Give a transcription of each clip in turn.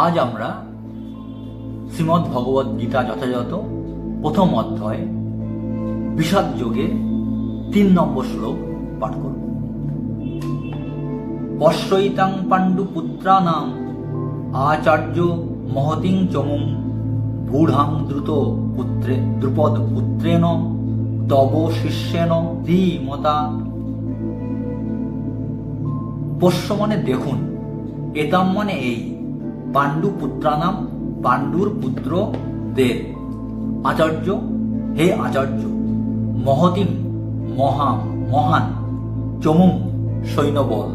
আজ আমরা শ্রীমদ্ ভগবদ গীতা যথাযথ প্রথম অধ্যায় বিষাদ যোগে তিন নম্বর শ্লোক পাঠ করব। পশ্যইতাং পাণ্ডু পুত্রানাম আচার্য মহতিং চমুং বূঢ়াং দ্রুত পুত্রে দ্রুপদ পুত্রেণ তব শিষ্যেন ধীমতা। পোষ্য মানে দেখুন এতাম মানে এই পাণ্ডু পুত্রানাম, পাণ্ডুর পুত্র দেব। আচার্য, হে আচার্য, মহতিম মহা মহান, চমুম, সৈন্যবল,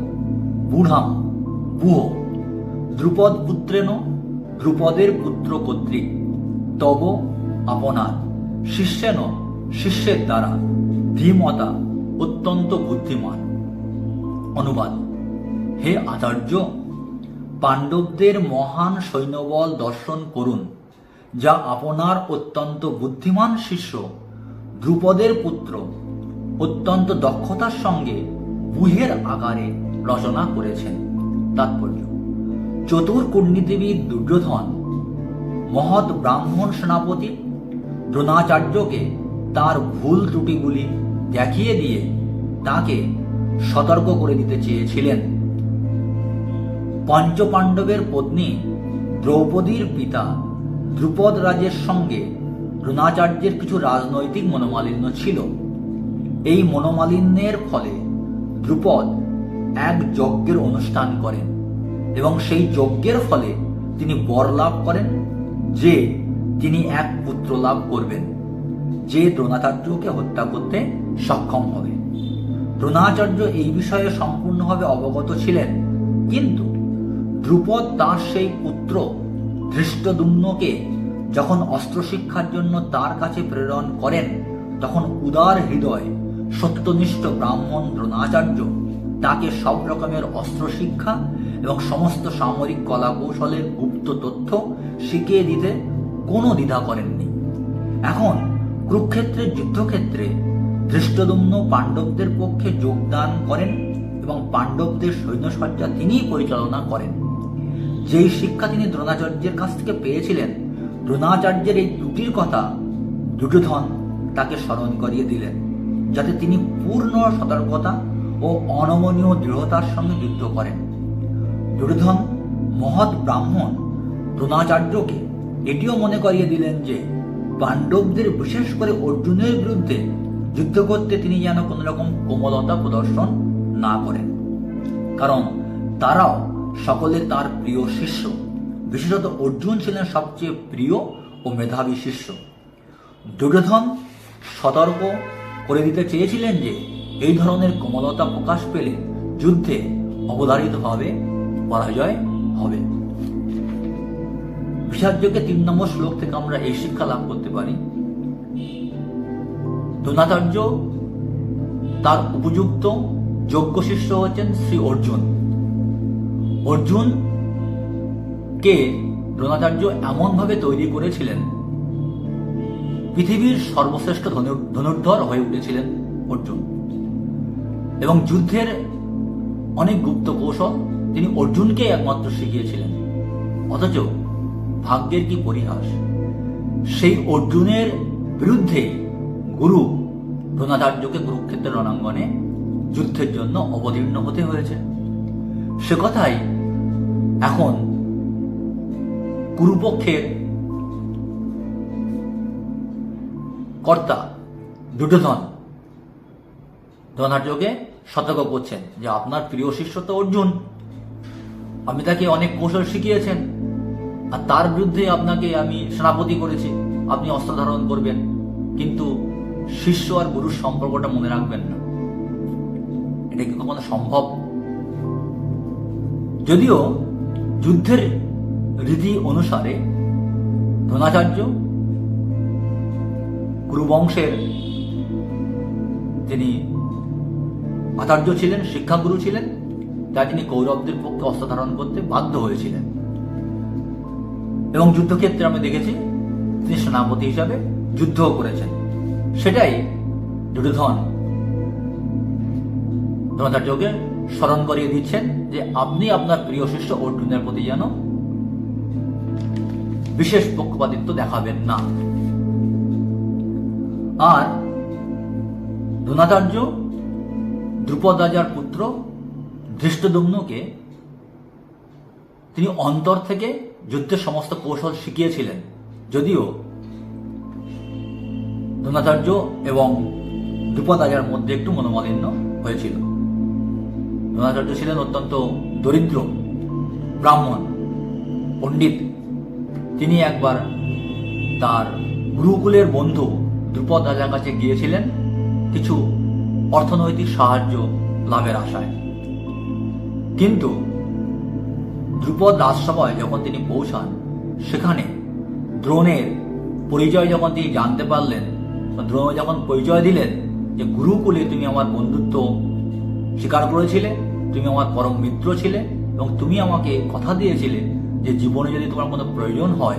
বুঢ়াম বুহ দ্রুপদ পুত্রেন দ্রুপদের পুত্র কর্তৃক, তব আপনার শিষ্যেন শিষ্যের দ্বারা, ধীমতা অত্যন্ত বুদ্ধিমান। অনুবাদ, হে আচার্য পাণ্ডবদের মহান সৈন্যবল দর্শন করুন, যা আপনার অত্যন্ত বুদ্ধিমান শিষ্য দ্রুপদের পুত্র, অত্যন্ত দক্ষতার সঙ্গে বুহের আকারে রচনা করেছেন। তাৎপর্য, চতুর কূটনীতিবিদ দুর্যোধন, মহৎ ব্রাহ্মণ সেনাপতি দ্রোণাচার্যকে তার ভুল ত্রুটিগুলি দেখিয়ে দিয়ে তাকে সতর্ক করে দিতে চেয়েছিলেন। পঞ্চপাণ্ডবের পত্নী দ্রৌপদীর পিতা দ্রুপদ রাজের সঙ্গে দ্রোণাচার্যের কিছু রাজনৈতিক মনোমালিন্য ছিল। এই মনোমালিন্যের ফলে দ্রুপদ এক যজ্ঞের অনুষ্ঠান করেন এবং সেই যজ্ঞের ফলে তিনি বর লাভ করেন, যে তিনি এক পুত্র লাভ করবেন, যে দ্রোণাচার্যকে হত্যা করতে সক্ষম হবে। দ্রোণাচার্য এই বিষয়ে সম্পূর্ণভাবে অবগত ছিলেন, কিন্তু দ্রুপদ তার সেই পুত্র ধৃষ্টদুম্নকে যখন অস্ত্র শিক্ষার জন্য তার কাছে প্রেরণ করেন, তখন উদার হৃদয় সত্যনিষ্ঠ ব্রাহ্মণ দ্রোণাচার্য তাকে সব রকমের অস্ত্র শিক্ষা এবং সমস্ত সামরিক কলা কৌশলের গুপ্ত তথ্য শিখিয়ে দিতে কোনো দ্বিধা করেননি। এখন কুরুক্ষেত্রের যুদ্ধক্ষেত্রে ধৃষ্টদুম্ন পাণ্ডবদের পক্ষে যোগদান করেন এবং পাণ্ডবদের সৈন্যসজ্জা তিনিই পরিচালনা করেন। যেই শিক্ষা তিনি দ্রোণাচার্যের কাছ থেকে পেয়েছিলেন, দ্রোণাচার্যের এই দুটির কথা দুর্যোধন তাকে স্মরণ করিয়ে দিলেন, যাতে তিনি পূর্ণ সতর্কতা ও অনমনীয় দৃঢ়তার সঙ্গে যুদ্ধ করেন। দুর্যোধন মহৎ ব্রাহ্মণ দ্রোণাচার্যকে এটিও মনে করিয়ে দিলেন যে, পাণ্ডবদের বিশেষ করে অর্জুনের বিরুদ্ধে যুদ্ধ করতে তিনি যেন কোনো রকম কোমলতা প্রদর্শন না করেন। কারণ তারাও সকলে তার প্রিয় শিষ্য। বিশেষত অর্জুন ছিলেন সবচেয়ে প্রিয় ও মেধাবী শিষ্য। দুর্যোধন সতর্ক করে দিতে চেয়েছিলেন যে, এই ধরনের কোমলতা প্রকাশ পেলে যুদ্ধে অবধারিতভাবে পরাজয় হবে। বিষাদ্যকে তিন নম্বর শ্লোক থেকে আমরা এই শিক্ষা লাভ করতে পারি। দ্রোণাচার্য তার উপযুক্ত যোগ্য শিষ্য হচ্ছেন শ্রী অর্জুন। অর্জুন কে দ্রোণাচার্য এমনভাবে তৈরি করেছিলেন? পৃথিবীর সর্বশ্রেষ্ঠ ধনু- ধনুর্ধর হয়ে উঠেছিলেন অর্জুন। এবং যুদ্ধের অনেক গুপ্ত কৌশল তিনি অর্জুনকে একমাত্র শিখিয়েছিলেন। অথচ ভাগ্যের কি পরিহাস? সেই অর্জুনের বিরুদ্ধে গুরু দ্রোণাচার্যকে কুরুক্ষেত্রের রণাঙ্গনে যুদ্ধের জন্য অবতীর্ণ হতে হয়েছে। সে কথাই এখন কুরুপক্ষের কর্তা দুর্যোধন দ্রোণাচার্যকে সতর্ক করছেন যে আপনার প্রিয় শিষ্য তো অর্জুন আমি তাকে অনেক কৌশল শিখিয়েছেন আর তার বিরুদ্ধে আপনাকে আমি সেনাপতি করেছি, আপনি অস্ত্র ধারণ করবেন, কিন্তু শিষ্য আর গুরুর সম্পর্কটা মনে রাখবেন না। এটা কি কখনো সম্ভব? যদিও যুদ্ধের রীতি অনুসারে দ্রোণাচার্য কুরুবংশের তিনি আচার্য ছিলেন, শিক্ষাগুরু ছিলেন, তাই তিনি কৌরবদের পক্ষে অস্ত্র ধারণ করতে বাধ্য হয়েছিলেন। এবং যুদ্ধক্ষেত্রে আমি দেখেছি তিনি সেনাপতি হিসাবে যুদ্ধও করেছেন। সেটাই দুর্যোধন দ্রোণাচার্যকে স্মরণ করিয়ে দিচ্ছেন যে আপনি আপনার প্রিয় শিষ্য অর্জুনের প্রতি যেন বিশেষ পক্ষপাতিত্ব দেখাবেন না। আর দ্রোণাচার্য দ্রুপদ রাজার পুত্র ধৃষ্টদুম্নকে তিনি অন্তর থেকে যুদ্ধের সমস্ত কৌশল শিখিয়েছিলেন। যদিও দ্রোণাচার্য এবং দ্রুপদ রাজার মধ্যে একটু মনোমালিন্য হয়েছিল। দ্রোণাচার্য ছিলেন অত্যন্ত দরিদ্র, ব্রাহ্মণ, পণ্ডিত। তিনি একবার তার গুরুকুলের বন্ধু দ্রুপদ রাজার কাছে গিয়েছিলেন কিছু অর্থনৈতিক সাহায্য লাভের আশায়। কিন্তু দ্রুপদ রাজসভায় যখন তিনি পৌঁছান, সেখানে দ্রোণের পরিচয় যখন তিনি জানতে পারলেন, দ্রোণ যখন পরিচয় দিলেন যে গুরুকুলে তুমি আমার বন্ধুত্ব স্বীকার করেছিলে? তুমি আমার পরম মিত্র ছিলে এবং তুমি আমাকে কথা দিয়েছিলে যে জীবনে যদি তোমার কোনো প্রয়োজন হয়,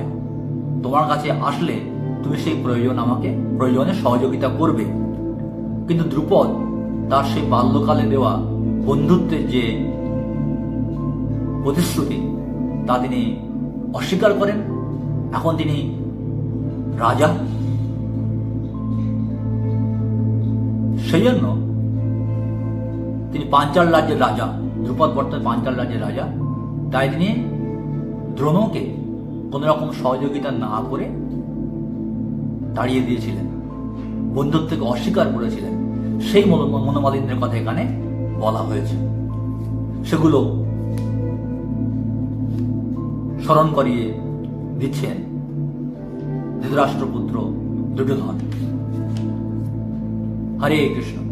তোমার কাছে আসলে তুমি সেই প্রয়োজন আমাকে, প্রয়োজনে সহযোগিতা করবে। কিন্তু দ্রুপদ তার সেই বাল্যকালে দেওয়া বন্ধুত্বের যে প্রতিশ্রুতি, তা তিনি অস্বীকার করেন। এখন তিনি রাজা। সেই জন্য তিনি পাঞ্চাল রাজ্যের রাজা, ধ্রুপদ বর্তমানে পাঞ্চাল রাজ্যের রাজা। তাই তিনি দ্রোণকে কোন রকম সহযোগিতা না করে তাড়িয়ে দিয়েছিলেন। বন্ধুত্বকে অস্বীকার করেছিলেন। সেই মনো- মনোমালিন্যের কথা এখানে বলা হয়েছে। সেগুলো স্মরণ করিয়ে দিচ্ছেন ধৃতরাষ্ট্রপুত্র দুর্যোধন। হরে কৃষ্ণ।